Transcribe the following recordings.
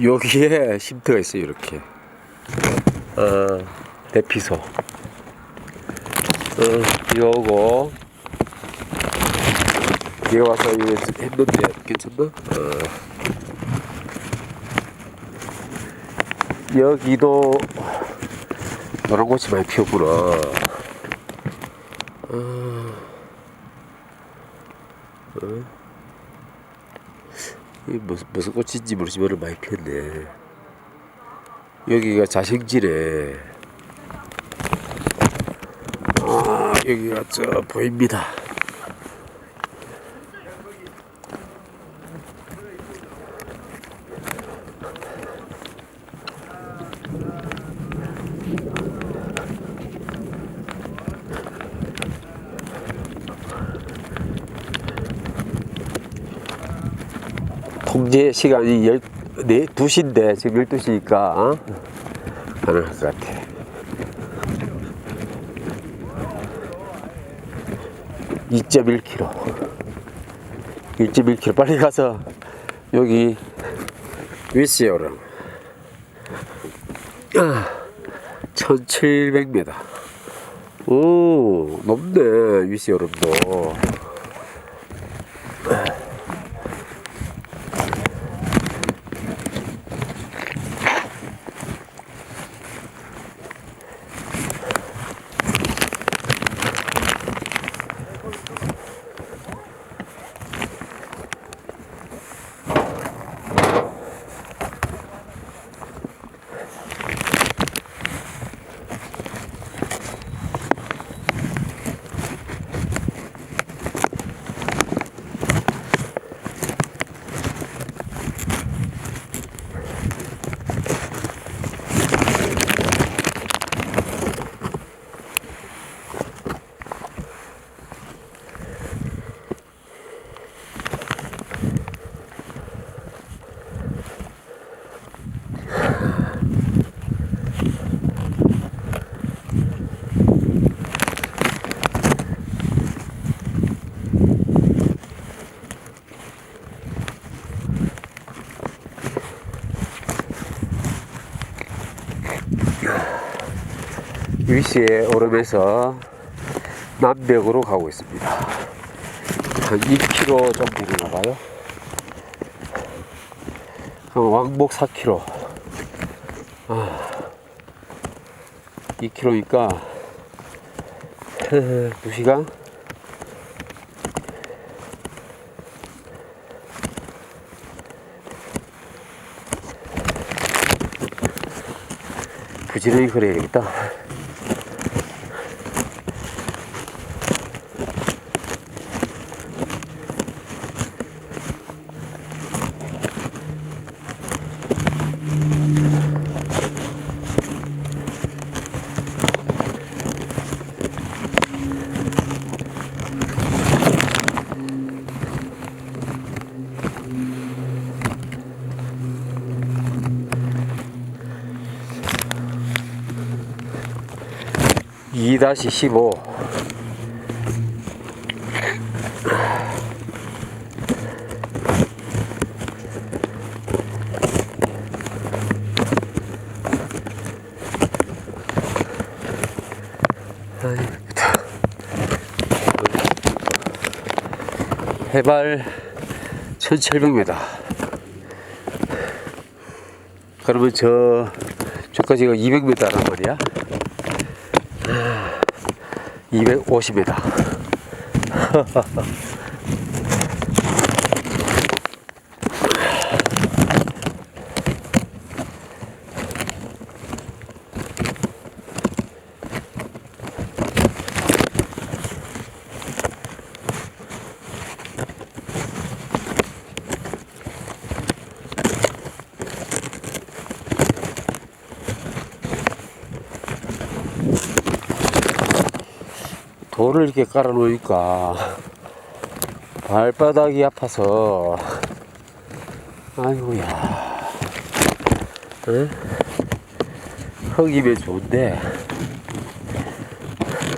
여기에 쉼터가 있어요 이렇게 어, 대피소 어, 비가 오고 비가 와서 이거 했는데 괜찮나? 어. 여기도 노란 꽃이 많이 피었구나 어. 어. 무슨, 무슨 꽃인지 모르지만 많이 피었네. 여기가 자생지래. 아, 여기가 저 보입니다. 통제 시간이 열, 네, 2시인데 지금 12시니까 어? 가능할 것 같아. (2.1 km) 1.1 km 빨리 가서 여기 위스에 오라 아, 1700m 오 높네 위스 여름도 위시에 오르면서 남벽으로 가고 있습니다. 한 2km 정도 되나 봐요. 그럼 왕복 4km. 아, 2km니까 2시간? 부지런히 걸어야겠다. 이 다시 15 해발 1700m 그러면 저 저까지가 200m란 말이야 250m. 돌을 이렇게 깔아 놓으니까 발바닥이 아파서 아이고야 응? 흙이면 좋은데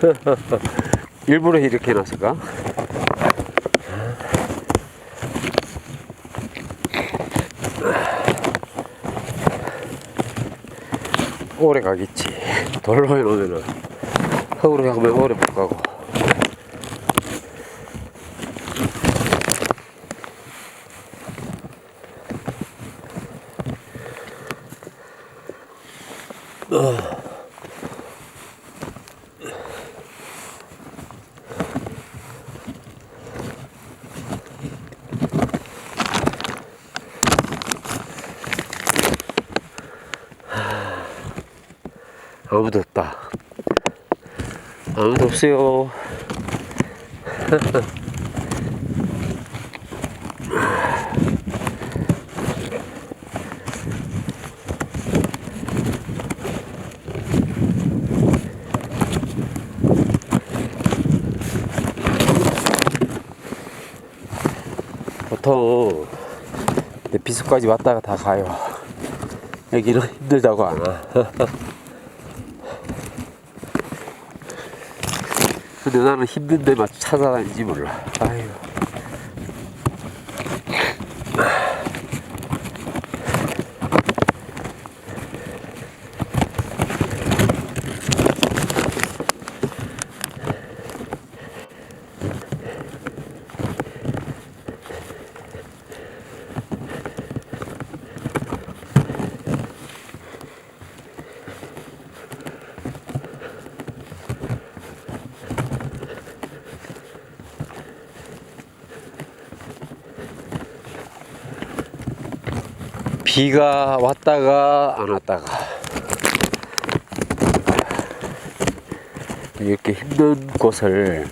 일부러 이렇게 해놨을까? 오래 가겠지. 돌로 해놓으면은 흙으로 하면 오래 못 가고. 아무도 없다. 아무도 없어요. 보통 내 비수까지 왔다가 다 가요. 여기는 힘들다고 안 와. 근데 나는 힘든 데 만 찾아다니지 몰라. 아유. 비가 왔다가 안 왔다가 이렇게 힘든 곳을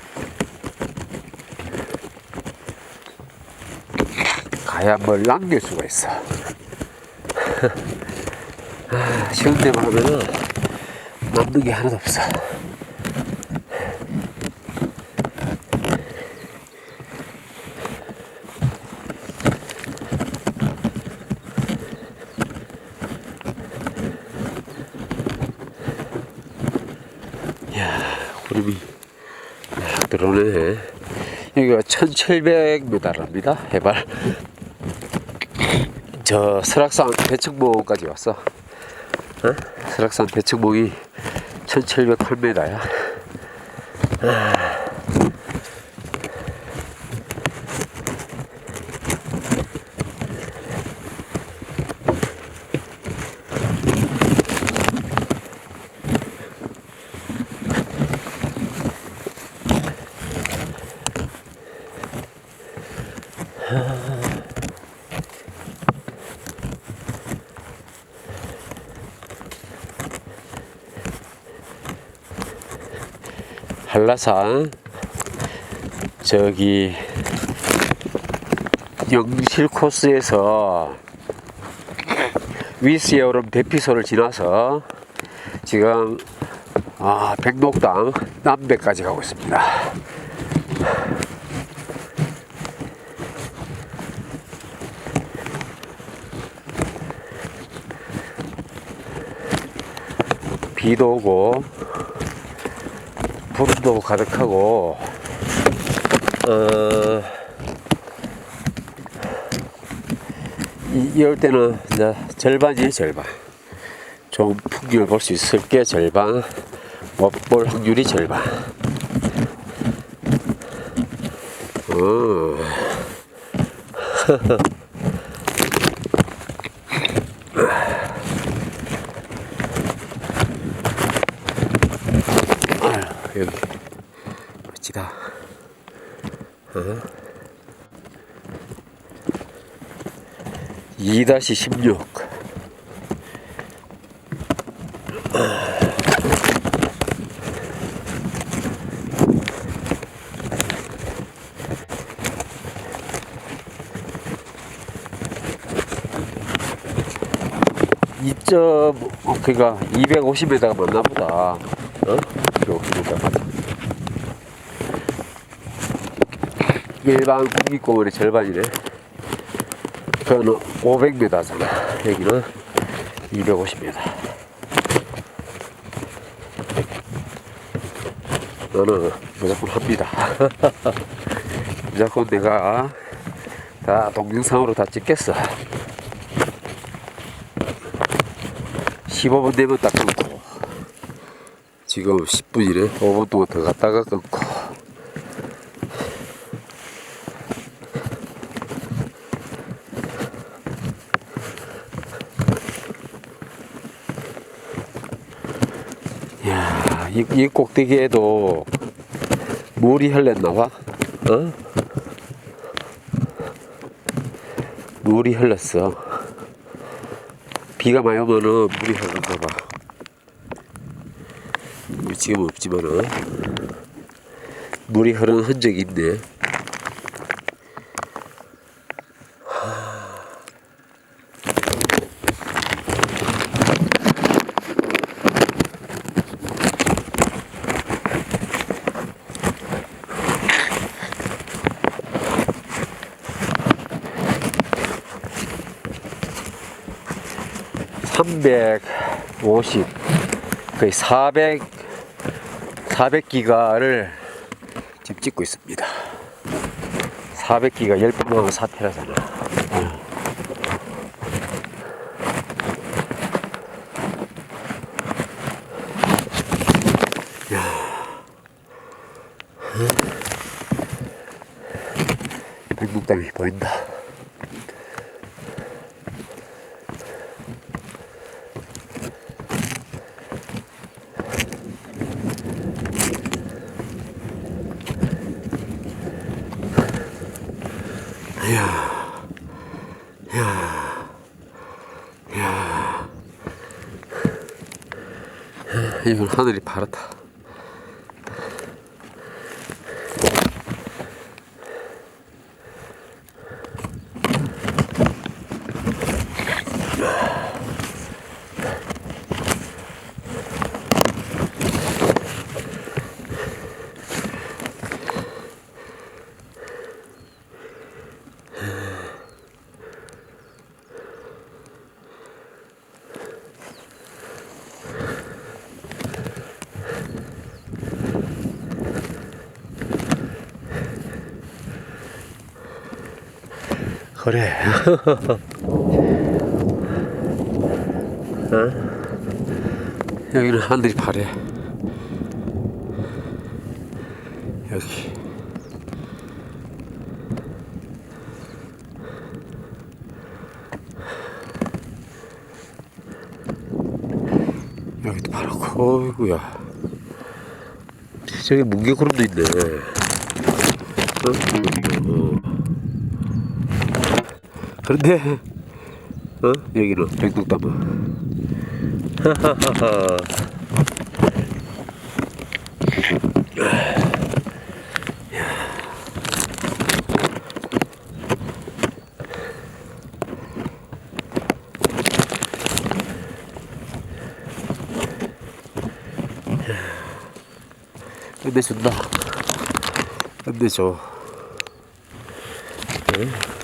가야 뭘 남길 수가 있어. 아, 쉬운 데만 하면은 남는 게 하나도 없어. 구름이 막 들어오네. 여기가 1700m랍니다. 해발. 저 설악산 대청봉까지 왔어. 어? 설악산 대청봉이 1708m야. 한라산 저기 영실 코스에서 위스여름 대피소를 지나서 지금 아, 백록당 남배까지 가고 있습니다. 비도 오고 구름도 가득하고 어, 이, 이럴 때는 이제 절반이 절반 좀 풍경을 볼 수 있을 게 절반 못 볼 확률이 절반 어. 아유, 여기 멋지다. 어? 2-16 2점 그니까 250m가 맞나 보다. 어? 250m. 일반 국립공원의 절반이네. 그거는 500m잖아. 여기는 250m. 너는 무조건 합니다. 무조건 내가 다 동영상으로 다 찍겠어. 15분 되면 딱 끊고 지금 10분이네 5분 동안 더 갔다가 끊고 야, 이, 이 꼭대기에도 물이 흘렀나 봐. 어? 물이 흘렀어. 비가 많이 오면은 물이 흐르나 봐. 물 지금 없지만은 물이 흐르는 흔적이 있네. 삼백오십 거의 400 400기가를 지금 찍고 있습니다. 400기가 10번 하면 4테라잖아. 백록담이 보인다. 이건 하늘이 파랗다. 그래. 어? 여기는 하늘이 파래. 여기. 여기도 파랗고, 어이구야. 저기 뭉게구름도 있네. 어? 어. 그런데 어? 여기는 백록담은 하하하하. 끝내준다. 끝내줘. 응?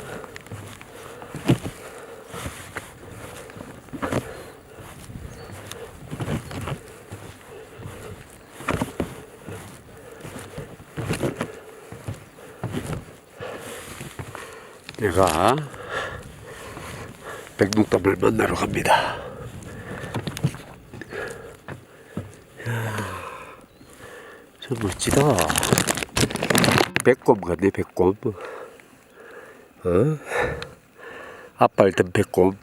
내가 백록담을 만나러 갑니다. 참 멋지다. 백곰 같네, 백곰. 어? 아빠 일단 백곰.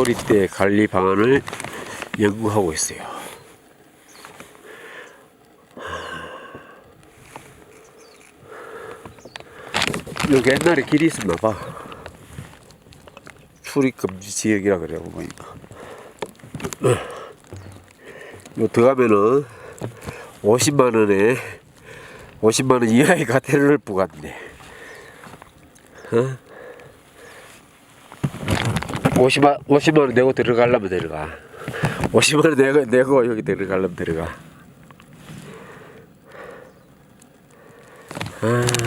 조리대 관리 방안을 연구하고 있어요. 여기 옛날에 길이 있었나 봐. 출입 금지 지역이라 그래요 보니까. 요 들어가면은 50만 원에 50만 원 이하의 가태를 부과한대. 어? 50만, 50만원 내고 들어가려면 들어가 50만원 내고, 내고 여기 들어가려면 들어가 아.